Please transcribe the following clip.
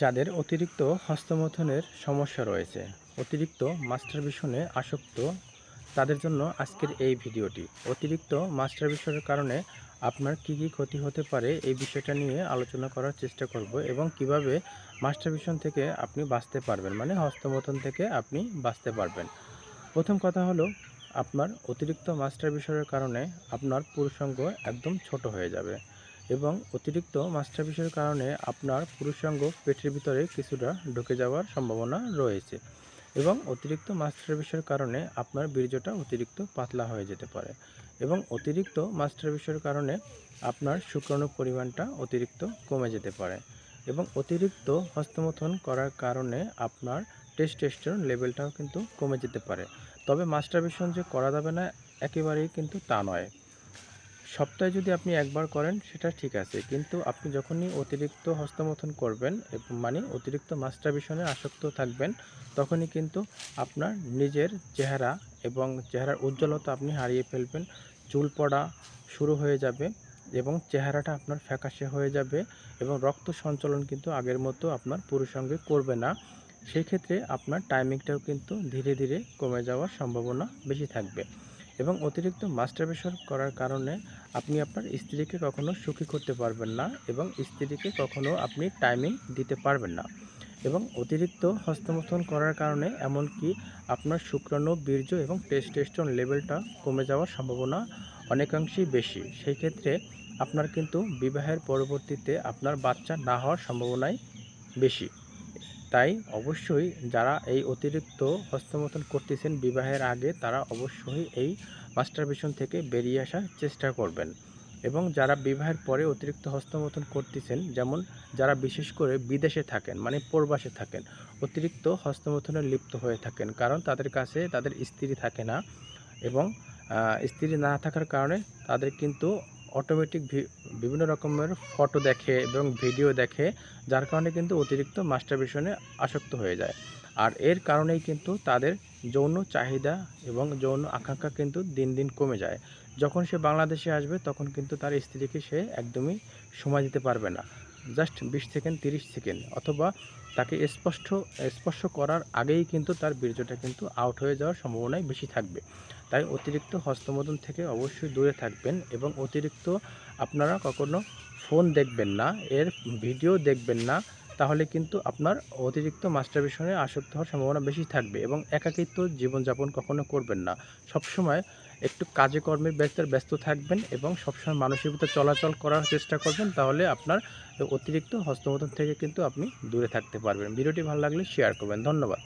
যাদের অতিরিক্ত হস্তমথনের সমস্যা রয়েছে। অতিরিক্ত মাস্টারবেশনে আসক্ত। তাদের জন্য আজকের এই ভিডিওটি। অতিরিক্ত মাস্টারবেশনের কারণে আপনার কী কী ক্ষতি হতে পারে এই বিষয়টা নিয়ে আলোচনা করার চেষ্টা করব এবং কীভাবে মাস্টারবেশন থেকে আপনি বাঁচতে পারবেন মানে হস্তমথন থেকে আপনি বাঁচতে পারবেন। প্রথম কথা হলো, আপনার অতিরিক্ত মাস্টারবেশনের কারণে আপনার পুরুষাঙ্গ একদম ছোট হয়ে যাবে। এবং অতিরিক্ত মাস্টারবেশনের কারণে আপনার পুরুষাঙ্গ পেটের ভিতরে কিছুটা ঢুকে যাওয়ার সম্ভাবনা রয়েছে এবং অতিরিক্ত মাস্টারবেশনের কারণে আপনার বীর্যটা অতিরিক্ত পাতলা হয়ে যেতে পারে এবং অতিরিক্ত মাস্টারবেশনের কারণে আপনার শুক্রাণুর পরিমাণটা অতিরিক্ত কমে যেতে পারে এবং অতিরিক্ত হস্তমথন করার কারণে আপনার টেস্টোস্টেরন লেভেলটাও কিন্তু কমে যেতে পারে। তবে মাস্টারবেশন যে করা যাবে না একেবারেই কিন্তু তা নয়। সপ্তাহে যদি আপনি একবার করেন, সেটা ঠিক আছে। কিন্তু আপনি যখনই অতিরিক্ত হস্তমথন করবেন মানে অতিরিক্ত মাস্টারবেশনে আসক্ত থাকবেন, তখনই কিন্তু আপনার নিজের চেহারা এবং চেহারার উজ্জ্বলতা আপনি হারিয়ে ফেলবেন। চুল পড়া শুরু হয়ে যাবে এবং চেহারাটা আপনার ফ্যাকাশে হয়ে যাবে এবং রক্ত সঞ্চালন কিন্তু আগের মতো আপনার পুরুষঙ্গে করবে না। সেই ক্ষেত্রে আপনার টাইমিংটাও কিন্তু ধীরে ধীরে কমে যাওয়ার সম্ভাবনা বেশি থাকবে। এবং অতিরিক্ত মাস্টারবেশন করার কারণে আপনি আপনার স্ত্রীকে কখনো সুখী করতে পারবেন না এবং স্ত্রীকে কখনো আপনি টাইমিং দিতে পারবেন না। এবং অতিরিক্ত হস্তমথন করার কারণে এমনকি আপনার শুক্রাণু, বীর্য এবং টেস্টোস্টেরন লেভেলটা কমে যাওয়ার সম্ভাবনা অনেকাংশেই বেশি। সেই ক্ষেত্রে আপনার কিন্তু বিবাহের পরবর্তীতে আপনার বাচ্চা না হওয়ার সম্ভাবনাই বেশি। তাই অবশ্যই যারা এই অতিরিক্ত হস্তমতন করতেছেন বিবাহের আগে, তারা অবশ্যই এই মাস্টারবেশন থেকে বেরিয়ে আসার চেষ্টা করবেন। এবং যারা বিবাহের পরে অতিরিক্ত হস্তমতন করতেছেন, যেমন যারা বিশেষ করে বিদেশে থাকেন মানে প্রবাসে থাকেন, অতিরিক্ত হস্তমথনে লিপ্ত হয়ে থাকেন, কারণ তাদের কাছে তাদের স্ত্রী থাকে না এবং স্ত্রী না থাকার কারণে তাদের কিন্তু অটোমেটিক বিভিন্ন রকমের ফটো দেখে এবং ভিডিও দেখে, যার কারণে কিন্তু অতিরিক্ত মাস্টারবেশনে আসক্ত হয়ে যায়। আর এর কারণেই কিন্তু তাদের যৌন চাহিদা এবং যৌন আকাঙ্ক্ষা কিন্তু দিন দিন কমে যায়। যখন সে বাংলাদেশে আসবে, তখন কিন্তু তার স্ত্রীকে সে একদমই সময় দিতে পারবে না। জাস্ট বিশ সেকেন্ড, তিরিশ সেকেন্ড, অথবা তাকে স্পষ্ট, স্পর্শ করার আগেই কিন্তু তার বীর্যটা কিন্তু আউট হয়ে যাওয়ার সম্ভাবনাই বেশি থাকবে। তাই অতিরিক্ত হস্তমদন থেকে অবশ্যই দূরে থাকবেন এবং অতিরিক্ত আপনারা কখনো ফোন দেখবেন না, এর ভিডিও দেখবেন না তাহলে কিন্তু আপনার অতিরিক্ত মাস্টারবেশনে আসক্ত হওয়ার সম্ভাবনা বেশি থাকবে এবং একাকিত্ব জীবনযাপন কখনো করবেন না। সবসময় একটু কাজে কর্মে ব্যস্ত ব্যস্ত থাকবেন এবং সবসময় মানুষের ভিতরে চলাচল করার চেষ্টা করবেন, তাহলে আপনার অতিরিক্ত হস্তমতন থেকে কিন্তু আপনি দূরে থাকতে পারবেন। ভিডিওটি ভালো লাগলে শেয়ার করবেন। ধন্যবাদ।